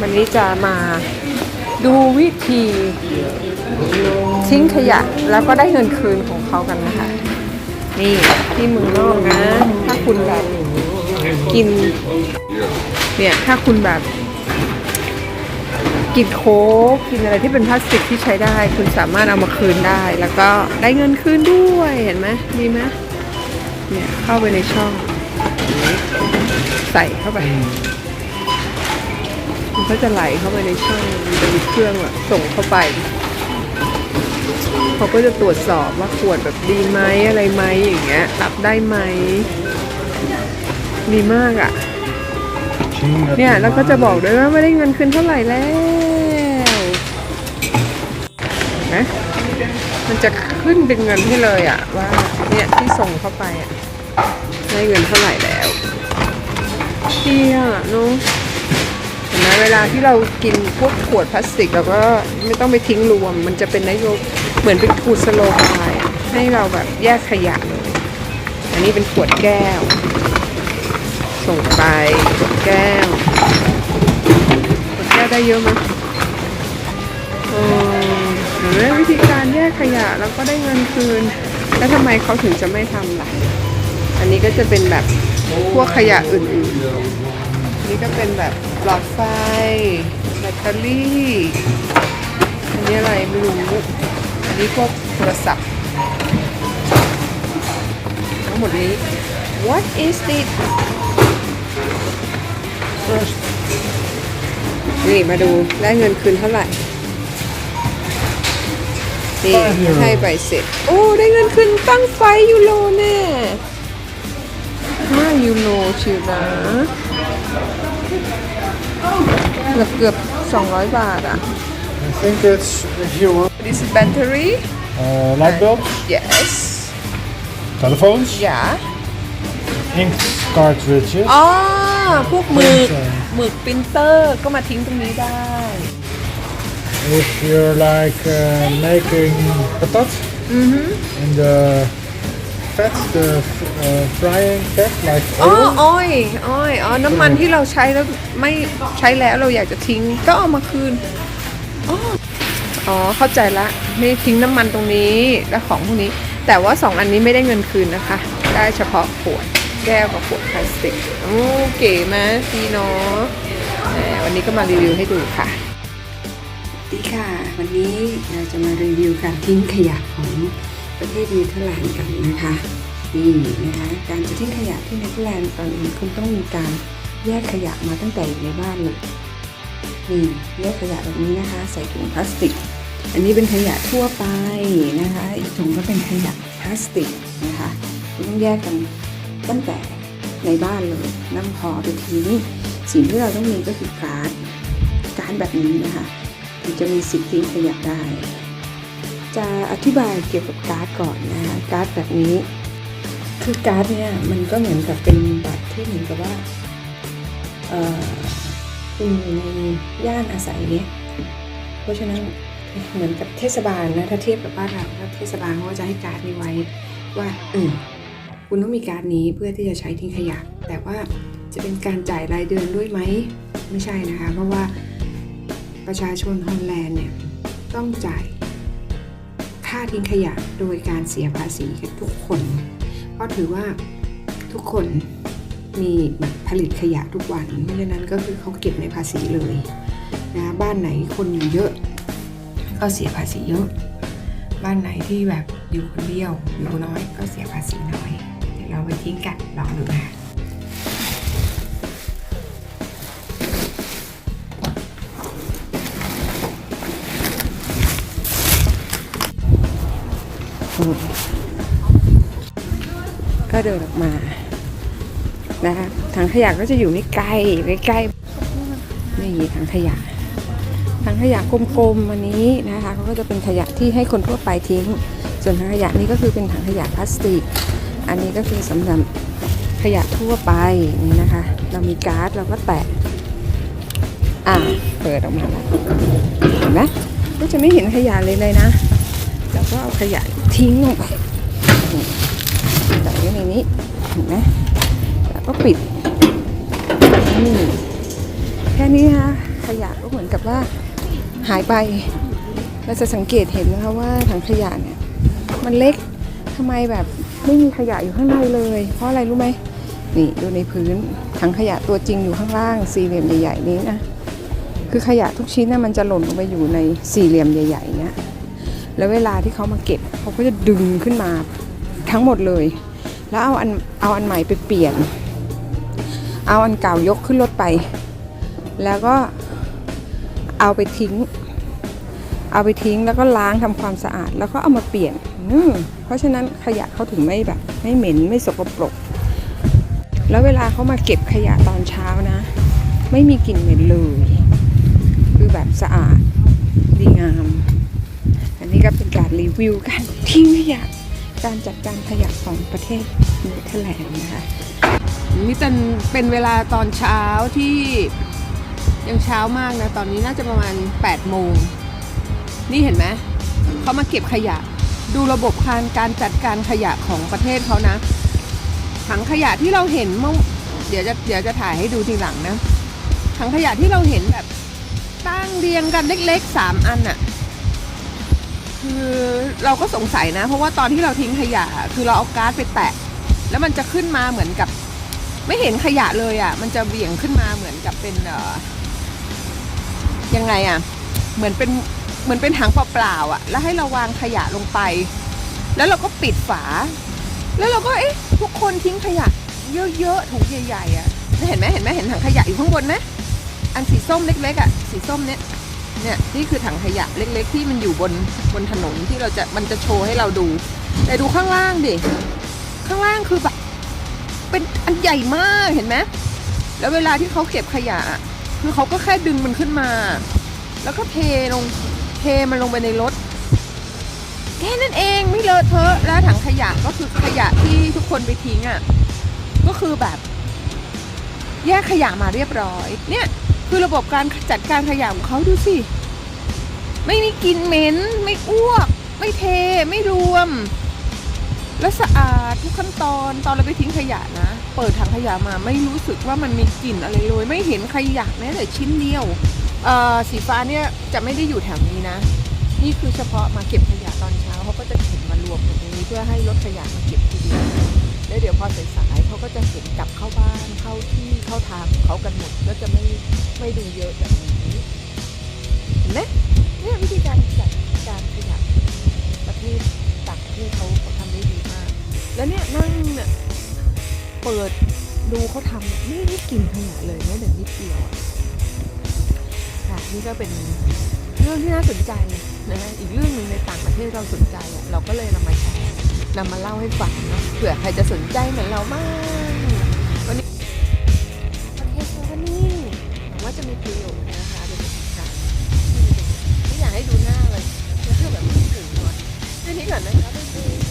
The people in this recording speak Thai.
วันนี้จะมาดูวิธีทิ้งขยะแล้วก็ได้เงินคืนของเขากันนะคะ นี่ที่เมืองนอกนะ ถ้าคุณแบบกิน เนี่ย ถ้าคุณแบบ กินโค้กกินอะไรที่เป็นพลาสติกที่ใช้ได้ คุณสามารถเอามาคืนได้ แล้วก็ได้เงินคืนด้วยเห็นไหมดีไหมเนี่ยเข้าไปในช่อง ใส่เข้าไป ก็จะไหลเข้าไปในช่องมันจะมีเครื่องแบบส่งเข้าไป เขาก็จะตรวจสอบว่าขวดแบบดีไหมอะไรไหมอย่างเงี้ยรับได้ไหมดีมากอะ่ะ เนี่ยแล้วก็จะบอกด้วยว่าไม่ได้เงินคืนเท่าไหร่แล้วนะมันจะขึ้นเป็นเงินให้เลยอะว่าเนี่ยที่ส่งเข้าไปอะได้เงินเท่าไหร่แล้วดีอะเนาะเห็ นไหมเวลาที่เรากินพวกขวดพลาสติกเราก็ไม่ต้องไปทิ้งรวม มันจะเป็นนโยบเหมือนเป็นขูสโลบายให้เราแบบแยกขยะเลยอันนี้เป็นขวดแก้ว ส่งไปขวดแก้วขวดแก้วได้เยอะไหมเออหรือวิธีการแยกขยะแล้วก็ได้เงินคืน แล้วทำไมเขาถึงจะไม่ทำล่ะ อันนี้ก็จะเป็นแบบพวกขยะอื่นๆอันนี้ก็เป็นแบบ หลอดไฟแบตเตอรี่อันนี้อะไรไม่รู้อันนี้พวกโทรศัพท์ทั้งหมดนี้ What is it นี่มาดูได้เงินคืนเท่าไหร่นี่ให้ใบเสร็จ โอ้ ได้เงินคืนตั้งไฟยูโรแน่ห้ายูโรชิวนะ เกือบเกือบสองร้อยบาทอ่ะ I think it's if you want This is battery uh, light bulbs, yes telephones, yeah ink cartridges. อ๋อ พวกหมึก ใช่ หมึกปรินเตอร์ก็มาทิ้งตรงนี้ได้ If you're like uh, making patat Mm-hmm. in the fat, the uh, frying fat, like อ๋อ oil, อ้อย อ้อย อ๋อ น้ำมันที่เราใช้แล้วไม่ใช้แล้วเราอยากจะทิ้งก็เอามาคืน อ๋อ อ๋อ เข้าใจละ ไม่ทิ้งน้ำมันตรงนี้ และของพวกนี้ แต่ว่าสองอันนี้ไม่ได้เงินคืนนะคะ ได้เฉพาะขวดแก้วกับขวดพลาสติก โอ้ เก๋ไหมดีเนาะแหมวันนี้ก็มารีวิวให้ดูค่ะสวัสดีค่ะ วันนี้เราจะมารีวิวการทิ้งขยะของ ประเทศเนเธอร์แลนด์กันนะคะนี่นะคะการจะทิ้งขยะที่เนเธอร์แลนด์ตอนนี้คุณต้องมีการแยกขยะมาตั้งแต่อยู่ในบ้านเลยนี่แยกขยะแบบนี้นะคะ ใส่ถุงพลาสติก อันนี้เป็นขยะทั่วไปนะคะ อีกถุงก็เป็นขยะพลาสติกนะคะคุณต้องแยกกันตั้งแต่ในบ้านเลยนำพอไปทิ้สิ่งที่เราต้องมีก็คือการ์ดการ์ดแบบนี้นะคะถึงจะมีสิทธิ์ทิ้งขยะได้ จะอธิบายเกี่ยวกับการ์ดก่อนนะคะการ์ดแบบนี้ คือการ์ดเนี่ยมันก็เหมือนกับเป็นบัตรที่เหมือนกับว่าคุณอยู่ในย่านอาศัยเนี่ยเพราะฉะนั้นเหมือนกับเทศบาลนะถ้าเทียบกับบ้านเราถ้าเทศบาลเขาจะให้การ์ดนี้ไว้ว่าเออคุณต้องมีการ์ดนี้เพื่อที่จะใช้ทิ้งขยะ แต่ว่าจะเป็นการจ่ายรายเดือนด้วยไหมไม่ใช่นะคะ เพราะว่าประชาชนฮอลแลนด์เนี่ยต้องจ่าย ค่าทิ้งขยะโดยการเสียภาษีกันทุกคน เพราะถือว่าทุกคนมีแบบผลิตขยะทุกวัน เพราะฉะนั้นก็คือเขาเก็บในภาษีเลยนะบ้านไหนคนอยู่เยอะ ก็เสียภาษีเยอะ บ้านไหนที่แบบอยู่คนเดียวอยู่น้อยก็เสียภาษีน้อย เดี๋ยวเราไปทิ้งกันลองดูนะ ก็เดินออกมานะคะถังขยะก็จะอยู่ไม่ไกลไม่ใกล้นี่ถังขยะถังขยะกลมๆอันนี้นะคะเขาก็จะเป็นขยะที่ให้คนทั่วไปทิ้ง ส่วนถังขยะนี้ก็คือเป็นถังขยะพลาสติก อันนี้ก็คือสำหรับขยะทั่วไปนี่นะคะ เรามีการ์ดเราก็แตะอ่าเปิดออกมาแล้วเห็นไหมก็จะไม่เห็นขยะเลยเลยนะเราก็เอาขยะทิ้งลงไป นี้เห็นไหมแล้วก็ปิดนี่แค่นี้ฮะขยะก็เหมือนกับว่าหายไป เราจะสังเกตเห็นนะคะว่าถังขยะเนี่ยมันเล็กทำไมแบบไม่มีขยะอยู่ข้างในเลย เพราะอะไรรู้ไหมนี่ดูในพื้นถังขยะตัวจริงอยู่ข้างล่างสี่เหลี่ยมใหญ่ ๆ นี้นะคือขยะทุกชิ้นน่ะมันจะหล่นลงไปอยู่ในสี่เหลี่ยมใหญ่ ๆ เนี้ยแล้วเวลาที่เขามาเก็บเขาก็จะดึงขึ้นมาทั้งหมดเลย แล้วเอาอันเอาอันใหม่ไปเปลี่ยน เอาอันเก่ายกขึ้นรถไป แล้วก็เอาไปทิ้ง เอาไปทิ้งแล้วก็ล้างทำความสะอาด แล้วก็เอามาเปลี่ยนเพราะฉะนั้นขยะเขาถึงไม่แบบไม่เหม็นไม่สกปรก แล้วเวลาเขามาเก็บขยะตอนเช้านะ ไม่มีกลิ่นเหม็นเลย คือแบบสะอาดดีงาม อันนี้ก็เป็นการรีวิวการทิ้งขยะ การจัดการขยะของประเทศเนเธอร์แลนด์นะคะนี่เป็นเป็นเวลาตอนเช้าที่ยังเช้ามากนะตอนนี้น่าจะประมาณ 8 โมง นี่เห็นไหมเขามาเก็บขยะ ดูระบบการการจัดการขยะของประเทศเขานะ ถังขยะที่เราเห็นเมื่อเดี๋ยวจะเดี๋ยวจะถ่ายให้ดูทีหลังนะถังขยะที่เราเห็นแบบตั้งเรียงกันเล็กๆสามอันอะ คือเราก็สงสัยนะ เพราะว่าตอนที่เราทิ้งขยะ คือเราเอาก๊าซไปแตะ แล้วมันจะขึ้นมาเหมือนกับ ไม่เห็นขยะเลยอะ่ะ มันจะเบี่ยงขึ้นมาเหมือนกับเป็นเอ่อยังไงอะ่ะ เหมือนเป็นเหมือนเป็นถังเปล่าๆอะ่ะ แล้วให้เราวางขยะลงไป แล้วเราก็ปิดฝา แล้วเราก็เอ๊ะทุกคนทิ้งขยะ เยอะๆถุงใหญ่ๆอะ่ะเห็นไหมเห็นไหมเห็นถังขยะอยู่ข้างบนไหมอันสีส้มเล็กๆอะ่ะสีส้มเนี้ย เนี่ยนี่คือถังขยะเล็ก ๆ ที่มันอยู่บนบนถนนที่เราจะมันจะโชว์ให้เราดู แต่ดูข้างล่างดิข้างล่างคือแบบเป็นอันใหญ่มากเห็นไหมแล้วเวลาที่เขาเก็บขยะ คือเขาก็แค่ดึงมันขึ้นมา แล้วก็เทลงเทมันลงไปในรถแค่นั้นเองไม่เลอะเทอะแล้วถังขยะก็คือขยะที่ทุกคนไปทิ้งอะก็คือแบบ แยกขยะมาเรียบร้อย เนี่ย คือระบบการจัดการขยะของเขาดูสิ ไม่มีกลิ่นเหม็น ไม่อ้วก ไม่เท ไม่รวม และสะอาดทุกขั้นตอนตอนเราไปทิ้งขยะนะ เปิดถังขยะมาไม่รู้สึกว่ามันมีกลิ่นอะไรเลย ไม่เห็นขยะแม้แต่ชิ้นเดียวสีฟ้าเนี่ยจะไม่ได้อยู่แถวนี้นะ นี่คือเฉพาะมาเก็บขยะตอนเช้าเขาก็จะเข็นมารวมตรงนี้เพื่อให้รถขยะมาเก็บทีเดียว แล้วเดี๋ยวพอสายๆเขาก็จะเข็นกลับเข้าบ้านเข้าที่เข้าทางของเขากันหมดก็จะไม่ไม่ดูเยอะแบบนี้เห็นไหมเนี่ยวิธีการจัดการขยะประเทศต่างประเทศเขาเขาทำได้ดีมาก แล้วเนี่ยนั่งเนี่ยเปิดดูเขาทำเนี่ยไม่ได้กลิ่นขยะเลยแม้แต่นิดเดียวอะค่ะนี่ก็เป็นเรื่องที่น่าสนใจนะฮะอีกเรื่องหนึ่งในต่างประเทศเราสนใจอะเราก็เลยนำมาแชร์ นำมาเล่าให้ฟังเนาะเผื่อใครจะสนใจเหมือนเรามากวันนี้ประเทศเยอรมนีหวังว่าจะมีประโยชน์นะคะเป็กาที่อยากให้ดูหน้าเลยเพื่อแบบไม่ถึงหน่อยเรื่องนี้ก่อนนะคะบ๊ายบา